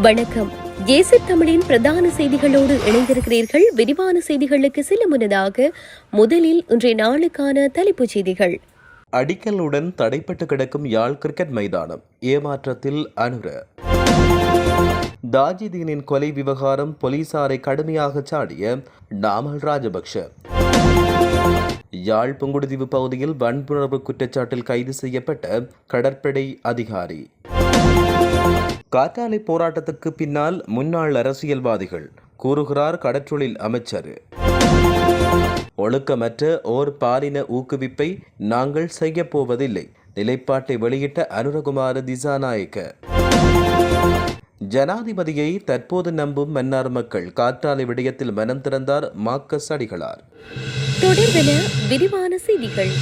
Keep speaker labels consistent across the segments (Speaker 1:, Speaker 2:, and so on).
Speaker 1: வணக்கம். ஏசி தமிழின் பிரதான செய்திகளோடு இணைந்திருக்கிறீர்கள். விரிவான செய்திகளுக்கு செல்ல முன்னதாக முதலில் இன்றைய நாளுக்கான தலைப்புச் செய்திகள்.
Speaker 2: அடிக்கலுடன் தடைப்பட்டு கிடக்கும் யாழ் கிரிக்கெட் மைதானம் ஏமாற்றத்தில் அனுர. தாஜிதீனின் கொலை விவகாரம் போலீசாரை கடுமையாக சாடிய நாமல் ராஜபக்ஷ. யாழ் புங்குடுதீவு பகுதியில் வன்புணர்வு குற்றச்சாட்டில் கைது செய்யப்பட்ட கடற்படை அதிகாரி. காற்றாலை போராட்டத்துக்கு பின்னால் முன்னாள் அரசியல்வாதிகள் கூறுகிறார் கடற்றொழில் அமைச்சர். ஒழுக்கமற்ற ஓர் பாலின ஊக்குவிப்பை நாங்கள் செய்யப்போவதில்லை நிலைப்பாட்டை வெளியிட்ட அனுரகுமார திசாநாயக்க. ஜனாதிபதியை தற்போது நம்பும் மன்னார் மக்கள் காற்றாலை விடயத்தில் மனம் திறந்தார் மார்க்கஸ் அடிகளார்
Speaker 1: தொடர்பென விரிவான செய்திகள்.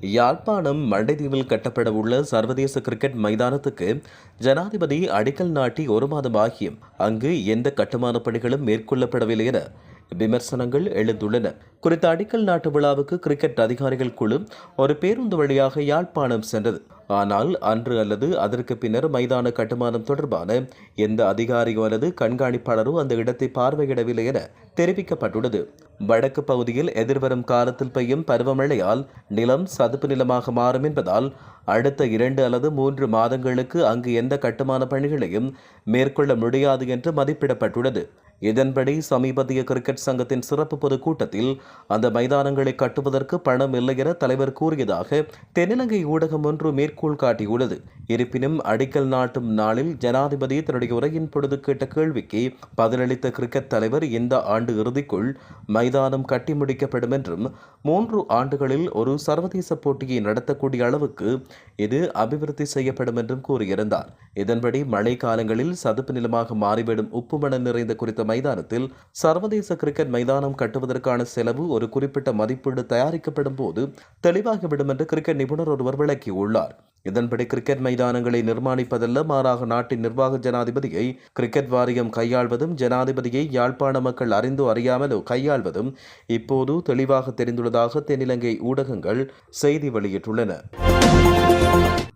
Speaker 2: யாழ்ப்பாணம் மண்டைதீவில் கட்டப்படவுள்ள சர்வதேச கிரிக்கெட் மைதானத்துக்கு ஜனாதிபதி அடிக்கல் நாட்டி ஒரு மாதம் ஆகியும் அங்கு எந்த கட்டுமானப் பணிகளும் மேற்கொள்ளப்படவில்லை என விமர்சனங்கள் எழுந்துள்ளன. குறித்த அடிக்கல் நாட்டு விழாவுக்கு கிரிக்கெட் அதிகாரிகள் குழு ஒரு பேருந்து வழியாக யாழ்ப்பாணம் சென்றது. ஆனால் அன்று அல்லது அதற்கு பின்னர் மைதான கட்டுமானம் தொடர்பான எந்த அதிகாரியோ அல்லது கண்காணிப்பாளரோ அந்த இடத்தை பார்வையிடவில்லை என தெரிவிக்கப்பட்டுள்ளது. வடக்கு பகுதியில் எதிர்வரும் காலத்தில் பெய்யும் பருவமழையால் நிலம் சதுப்பு நிலமாக மாறும் என்பதால் அடுத்த இரண்டு அல்லது மூன்று மாதங்களுக்கு அங்கு எந்த கட்டுமான பணிகளையும் மேற்கொள்ள முடியாது என்று மதிப்பிடப்பட்டுள்ளது. இதன்படி சமீபத்திய கிரிக்கெட் சங்கத்தின் சிறப்பு பொதுக்கூட்டத்தில் அந்த மைதானங்களை கட்டுவதற்கு பணம் இல்லை என தலைவர் கூறியதாக தென்னிலங்கை ஊடகம் ஒன்று மேற்கோள் காட்டியுள்ளது. இருப்பினும் அடிக்கல் நாட்டும் நாளில் ஜனாதிபதி தன்னுடைய உரையின் பொழுது கேட்ட கேள்விக்கு பதிலளித்த கிரிக்கெட் தலைவர் இந்த ஆண்டு இறுதிக்குள் மைதானம் கட்டி முடிக்கப்படும் என்றும் மூன்று ஆண்டுகளில் ஒரு சர்வதேச போட்டியை நடத்தக்கூடிய அளவுக்கு இது அபிவிருத்தி செய்யப்படும் என்றும் கூறியிருந்தார். இதன்படி மழை காலங்களில் சதுப்பு நிலமாக மாறிவிடும் உப்புமணம் நிறைந்த குறித்த மைதானத்தில் சர்வதேச கிரிக்கெட் மைதானம் கட்டுவதற்கான செலவு ஒரு குறிப்பிட்ட மதிப்பீடு தயாரிக்கப்படும் போது தெளிவாகிவிடும் என்று கிரிக்கெட் நிபுணர் ஒருவர் விளக்கியுள்ளார். இதன்படி கிரிக்கெட் மைதானங்களை நிர்மாணிப்பதல்ல மாறாக நாட்டின் நிர்வாக ஜனாதிபதியை கிரிக்கெட் வாரியம் கையாள்வதும் ஜனாதிபதியை யாழ்ப்பாண மக்கள் அறிந்தோ அறியாமலோ கையாள்வதும் இப்போது தெளிவாக தெரிந்துள்ளதாக தென்னிலங்கை ஊடகங்கள் செய்தி வெளியிட்டுள்ளன.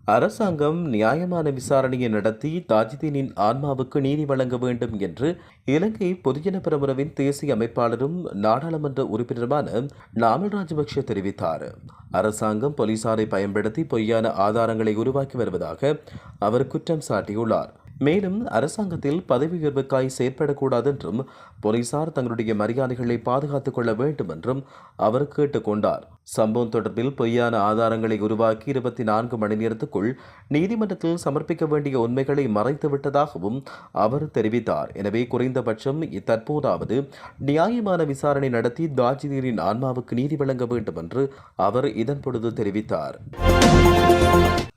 Speaker 2: அரசாங்கம் நியாயமான விசாரணையை நடத்தி தாஜிதீனின் ஆன்மாவுக்கு நீதி வழங்க வேண்டும் என்று இலங்கை பொதுஜன பிரமுறவின் தேசிய அமைப்பாளரும் நாடாளுமன்ற உறுப்பினருமான நாமல் ராஜபக்ஷ தெரிவித்தார். அரசாங்கம் போலீசாரை பயன்படுத்தி பொய்யான ஆதாரங்களை உருவாக்கி வருவதாக அவர் குற்றம் சாட்டியுள்ளார். மேலும் அரசாங்கத்தில் பதவி உயர்வுக்காய் செயற்படக்கூடாது என்றும் போலீசார் தங்களுடைய மரியாதைகளை பாதுகாத்துக் கொள்ள வேண்டும் என்றும் அவர் கேட்டுக்கொண்டார் சம்பவம் தொடர்பில் பொய்யான ஆதாரங்களை உருவாக்கி இருபத்தி நான்கு மணி நேரத்துக்குள் நீதிமன்றத்தில் சமர்ப்பிக்க வேண்டிய உண்மைகளை மறைத்து விட்டதாகவும் அவர் தெரிவித்தார். எனவே குறைந்தபட்சம் தற்போதாவது நியாயமான விசாரணை நடத்தி தாஜிதீரின் ஆன்மாவுக்கு நீதி வழங்க வேண்டும் என்று அவர் இதன் பொழுது தெரிவித்தார்.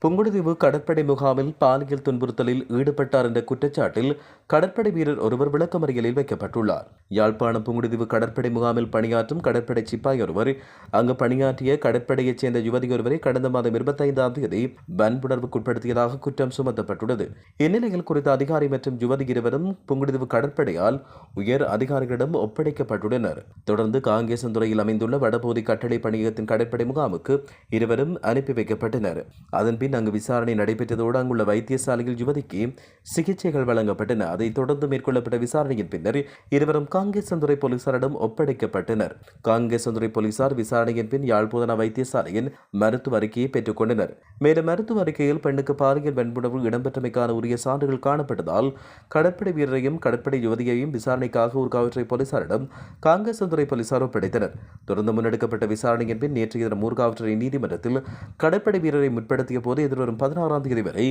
Speaker 2: புங்குடுதீவு கடற்படை முகாமில் பாலியல் துன்புறுத்தலில் ஈடுபட்ட ஈடுபட்டார் என்ற குற்றச்சாட்டில் கடற்படை வீரர் ஒருவர் விளக்கமறியலில் வைக்கப்பட்டுள்ளார். யாழ்ப்பாணம் புங்குடுதீவு கடற்படை முகாமில் பணியாற்றும் கடற்படை சிப்பாய் ஒருவர் அங்கு பணியாற்றிய கடற்படையைச் சேர்ந்த யுவதி ஒருவரை கடந்த மாதம் இருபத்தைந்தாம் தேதி வன்புணர்வுக்குட்படுத்தியதாக குற்றம் சுமத்தப்பட்டுள்ளது. இந்நிலையில் குறித்த அதிகாரி மற்றும் யுவதி இருவரும் புங்குடுதீவு கடற்படையால் உயர் அதிகாரிகளிடம் ஒப்படைக்கப்பட்டுள்ளனர். தொடர்ந்து காங்கேசந்துறையில் அமைந்துள்ள வடபோதி கட்டளை பணியகத்தின் கடற்படை முகாமுக்கு இருவரும் அனுப்பி வைக்கப்பட்டனர். அதன்பின் அங்கு விசாரணை நடைபெற்றதோடு அங்குள்ள வைத்தியசாலையில் யுவதிக்கு சிகிச்சைகள் வழங்கப்பட்டன. அதைத் தொடர்ந்து மேற்கொள்ளப்பட்ட விசாரணையின் பின்னர் இருவரும் காங்கேசந்துறை போலீசாரிடம் ஒப்படைக்கப்பட்டனர். காங்கேசந்துறை போலீசார் விசாரணையின் பின் யாழ்ப்பாண வைத்தியசாலையின் மருத்துவ அறிக்கையை பெற்றுக் கொண்டனர். மேலும் மருத்துவ அறிக்கையில் பெண்ணுக்கு பாலியல் வன்புணர்வு இடம்பெற்றமைக்கான உரிய சான்றுகள் காணப்பட்டதால் கடற்படை வீரரையும் கடற்படை யுவதியையும் விசாரணைக்காக ஊர்காவற்றை போலீசாரிடம் காங்கேசந்துறை போலீசார் ஒப்படைத்தனர். தொடர்ந்து முன்னெடுக்கப்பட்ட விசாரணையின் பின் நேற்றைய தினம் ஊர்காவற்றை நீதிமன்றத்தில் கடற்படை வீரரை முற்படுத்திய போது எதிர்வரும் பதினாறாம் தேதி வரை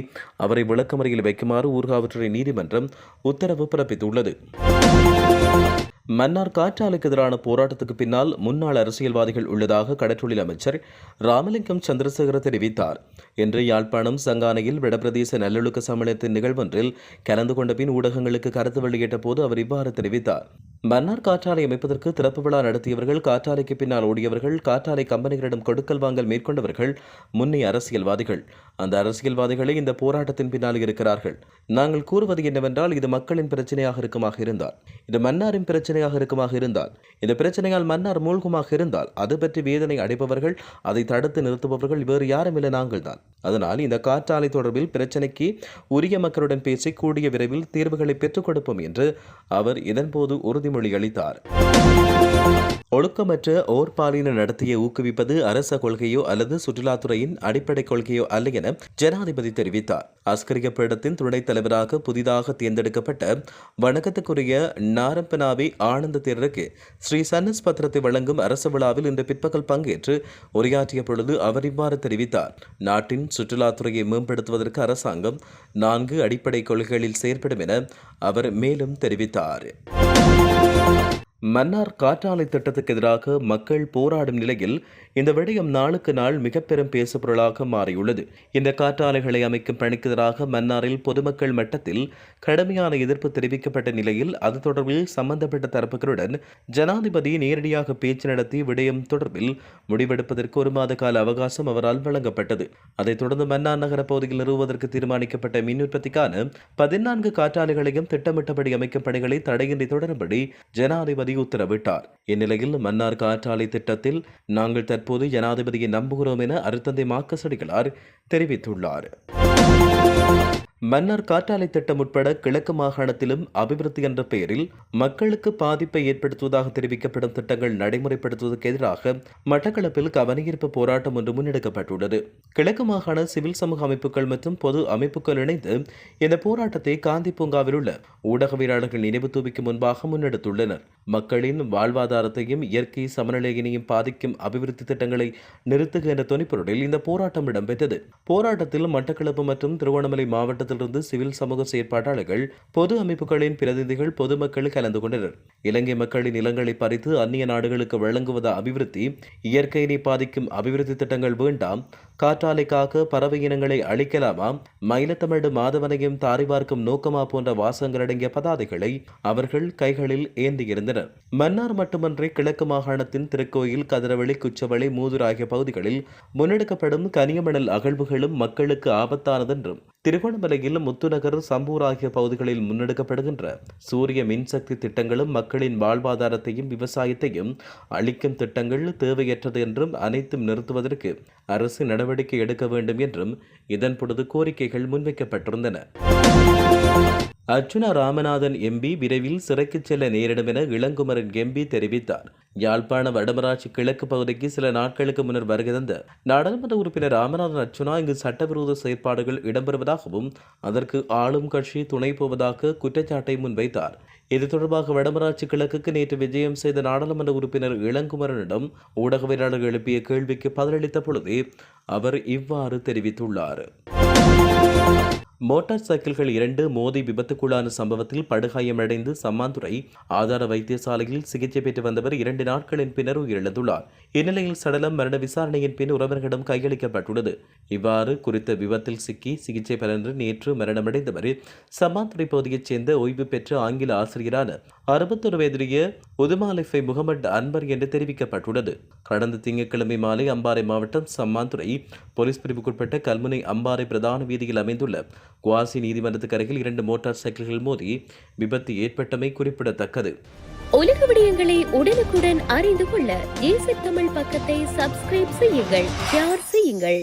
Speaker 2: அவரை விளக்கமறையில் வைக்குமாறு ஊர்காவற்றுறை நீதிமன்றம் உத்தரவு பிறப்பித்துள்ளது. மன்னார் காற்றாலைக்கு எதிரான போராட்டத்துக்கு பின்னால் முன்னாள் அரசியல்வாதிகள் உள்ளதாக கடற்றொழில் அமைச்சர் ராமலிங்கம் சந்திரசேகர தெரிவித்தார். இன்று யாழ்ப்பாணம் சங்கானையில் வடபிரதேச நல்லொழுக்க சம்மேளனத்தின் நிகழ்வொன்றில் கலந்து கொண்ட பின் ஊடகங்களுக்கு கருத்து வெளியிட்ட போது அவர் இவ்வாறு தெரிவித்தார். மன்னார் காற்றாலை அமைப்பதற்கு திறப்பு விழா நடத்தியவர்கள் காற்றாலைக்கு பின்னால் ஓடியவர்கள் காற்றாலை கம்பெனிகளிடம் கொடுக்கல் வாங்கல் மேற்கொண்டவர்கள் முன்னைய அரசியல்வாதிகள். அந்த அரசியல்வாதிகளே இந்த போராட்டத்தின் பின்னால் இருக்கிறார்கள். நாங்கள் கூறுவது என்னவென்றால் இது மக்களின் பிரச்சனையாக இருக்குமாக இருந்தார். இது மன்னாரின் பிரச்சனை பிரச்சனையாக இருக்குமாக இருந்தால். இந்த பிரச்சனையால் மன்னார் மூழ்குமாக இருந்தால் அது பற்றி வேதனை அடைப்பவர்கள் அதை தடுத்து நிறுத்துபவர்கள் வேறு யாரும் இல்லை நாங்கள் தான். அதனால் இந்த காற்றாலை தொடர்பில் பிரச்சினைக்கு உரிய மக்களுடன் பேசி கூடிய விரைவில் தீர்வுகளை பெற்றுக் கொடுப்போம் என்று அவர் இதன்போது உறுதிமொழி அளித்தார். ஒழுக்கமற்ற ஓர் பாலின நடத்தையை ஊக்குவிப்பது அரச கொள்கையோ அல்லது சுற்றுலாத்துறையின் அடிப்படை கொள்கையோ அல்ல என ஜனாதிபதி தெரிவித்தார். அஸ்கரிய பீடத்தின் துணைத் தலைவராக புதிதாக தேர்ந்தெடுக்கப்பட்ட வணக்கத்துக்குரிய நாரப்பனாவி ஆனந்த தேரருக்கு ஸ்ரீ சன்னஸ் பத்திரத்தை வழங்கும் அரச விழாவில் இன்று பிற்பகல் பங்கேற்று உரையாற்றிய பொழுது அவர் இவ்வாறு தெரிவித்தார். நாட்டின் சுற்றுலாத்துறையை மேம்படுத்துவதற்கு அரசாங்கம் நான்கு அடிப்படை கொள்கைகளில் செயற்படும் என அவர் மேலும் தெரிவித்தார். மன்னார் காற்றாலை திட்டத்துக்கு எதிராக மக்கள் போராடும் நிலையில் இந்த விடயம் நாளுக்கு நாள் மிக பெரும் பேசுபொருளாக மாறியுள்ளது. இந்த காற்றாலைகளை அமைக்கும் பணிக்கு எதிராக மன்னாரில் பொதுமக்கள் மட்டத்தில் கடுமையான எதிர்ப்பு தெரிவிக்கப்பட்ட நிலையில் அது தொடர்பில் சம்பந்தப்பட்ட தரப்புகளுடன் ஜனாதிபதி நேரடியாக பேச்சு நடத்தி விடயம் தொடர்பில் முடிவெடுப்பதற்கு ஒரு மாத கால அவகாசம் அவரால் வழங்கப்பட்டது. அதைத் தொடர்ந்து மன்னார் நகர பகுதியில் நிறுவுவதற்கு தீர்மானிக்கப்பட்ட மின் உற்பத்திக்கான பதினான்கு காற்றாலைகளையும் திட்டமிட்டபடி அமைக்கும் பணிகளை தடையின்றி தொடரும்படி ஜனாதிபதி உத்தரவிட்டார். இந்நிலையில் மன்னார் காற்றாலை திட்டத்தில் நாங்கள் தற்போது ஜனாதிபதியை நம்புகிறோம் என அருத்தந்தை மாக்கசடிகளார் தெரிவித்துள்ளார். மன்னார் காற்றாலை திட்டம் உட்பட கிழக்கு மாகாணத்திலும் அபிவிருத்தி என்ற பெயரில் மக்களுக்கு பாதிப்பை ஏற்படுத்துவதாக தெரிவிக்கப்படும் திட்டங்கள் நடைமுறைப்படுத்துவதற்கு எதிராக மட்டக்களப்பில் கவனஈர்ப்பு போராட்டம் ஒன்று முன்னெடுக்கப்பட்டுள்ளது. கிழக்கு மாகாண சிவில் சமூக அமைப்புகள் மற்றும் பொது அமைப்புகள் இணைந்து இந்த போராட்டத்தை காந்தி பூங்காவில் உள்ள ஊடகவியலாளர்கள் நினைவு தூவிக்கு முன்பாக முன்னெடுத்துள்ளனர். மக்களின் வாழ்வாதாரத்தையும் இயற்கை சமநிலையினையும் பாதிக்கும் அபிவிருத்தி திட்டங்களை நிறுத்துகின்ற துணிப்பொருளில் இந்த போராட்டம் இடம்பெற்றது. போராட்டத்தில் மட்டக்களப்பு மற்றும் திருவண்ணாமலை மாவட்டத்திலிருந்து சிவில் சமூக செயற்பாட்டாளர்கள் பொது அமைப்புகளின் பிரதிநிதிகள் பொதுமக்கள் கலந்து கொண்டனர். இலங்கை மக்களின் நிலங்களை பறித்து அந்நிய நாடுகளுக்கு வழங்குவது அபிவிருத்தி இயற்கையினை பாதிக்கும் அபிவிருத்தி திட்டங்கள் வேண்டாம் காற்றாலைக்காக பறவை இனங்களை அழிக்கலாமா மயிலத்தமிழ் மாதவனையும் தாரி பார்க்கும் நோக்கமா போன்ற வாசகங்களடங்கிய பதாதைகளை அவர்கள் கைகளில் ஏந்தியிருந்தனர். மன்னார் மட்டுமன்றி கிழக்கு மாகாணத்தின் திருக்கோயில் கதிரவெளி குச்சவெளி மூதூர் ஆகிய பகுதிகளில் முன்னெடுக்கப்படும் கனியமணல் அகழ்வுகளும் மக்களுக்கு ஆபத்தானதென்றும் திருகோணமலையில் முத்துநகர் சம்பூர் ஆகிய பகுதிகளில் முன்னெடுக்கப்படுகின்ற சூரிய மின்சக்தி திட்டங்களும் மக்களின் வாழ்வாதாரத்தையும் விவசாயத்தையும் அளிக்கும் திட்டங்கள் தேவையற்றது என்றும் அனைத்தும் நிறுத்துவதற்கு அரசு நடவடிக்கை எடுக்க வேண்டும் என்றும் இதன் பொழுது கோரிக்கைகள் முன்வைக்கப்பட்டிருந்தன. அர்ச்சுனா ராமநாதன் எம்பி விரைவில் சிறைக்கு செல்ல நேரிடும் என இளங்குமரன் எம்பி தெரிவித்தார். யாழ்ப்பாண வடமராட்சி கிழக்கு பகுதிக்கு சில நாட்களுக்கு முன்னர் வருகை தந்த நாடாளுமன்ற உறுப்பினர் ராமநாதன் அர்ச்சுனா இங்கு சட்டவிரோத செயற்பாடுகள் இடம்பெறுவதாகவும் அதற்கு ஆளும் கட்சி துணை போவதாக குற்றச்சாட்டை முன்வைத்தார். இது தொடர்பாக வடமராட்சி கிழக்குக்கு நேற்று விஜயம் செய்த நாடாளுமன்ற உறுப்பினர் இளங்குமரனிடம் ஊடகவியலாளர்கள் எழுப்பிய கேள்விக்கு பதிலளித்த பொழுதே அவர் இவ்வாறு தெரிவித்துள்ளார். மோட்டார் சைக்கிள்கள் இரண்டு மோதி விபத்துக்குள்ளான சம்பவத்தில் படுகாயமடைந்து சம்மாந்துறை ஆதார வைத்தியசாலையில் சிகிச்சை பெற்று வந்தவர் இரண்டு நாட்களின் பின்னர் உயிரிழந்துள்ளார். இந்நிலையில் சடலம் மரண விசாரணையின் பின் உறவினர்களிடம் கையளிக்கப்பட்டுள்ளது. இவ்வாறு குறித்த விபத்தில் சிக்கி சிகிச்சை பலன்று நேற்று மரணமடைந்தவர் சம்மாந்துறை பகுதியைச் சேர்ந்த ஓய்வு பெற்ற ஆங்கில ஆசிரியரான அறுபத்தொரு வயதுடைய உதுமாலிஃபை முகமது அன்பர் என்று தெரிவிக்கப்பட்டுள்ளது. கடந்த திங்கட்கிழமை மாலை அம்பாறை மாவட்டம் சம்மாந்துறை போலீஸ் பிரிவுக்குட்பட்ட கல்முனை அம்பாறை பிரதான வீதியில் அமைந்துள்ள குவாசி நீதிமன்றத்துக்கு அருகில் இரண்டு மோட்டார் சைக்கிள்கள் மோதி விபத்து ஏற்பட்டமை குறிப்பிடத்தக்கது.
Speaker 1: உலக விடயங்களை உடனுக்குடன் அறிந்து கொள்ள ஏசி தமிழ் பக்கத்தை சப்ஸ்கிரைப் செய்யுங்கள் ஷேர் செய்யுங்கள்.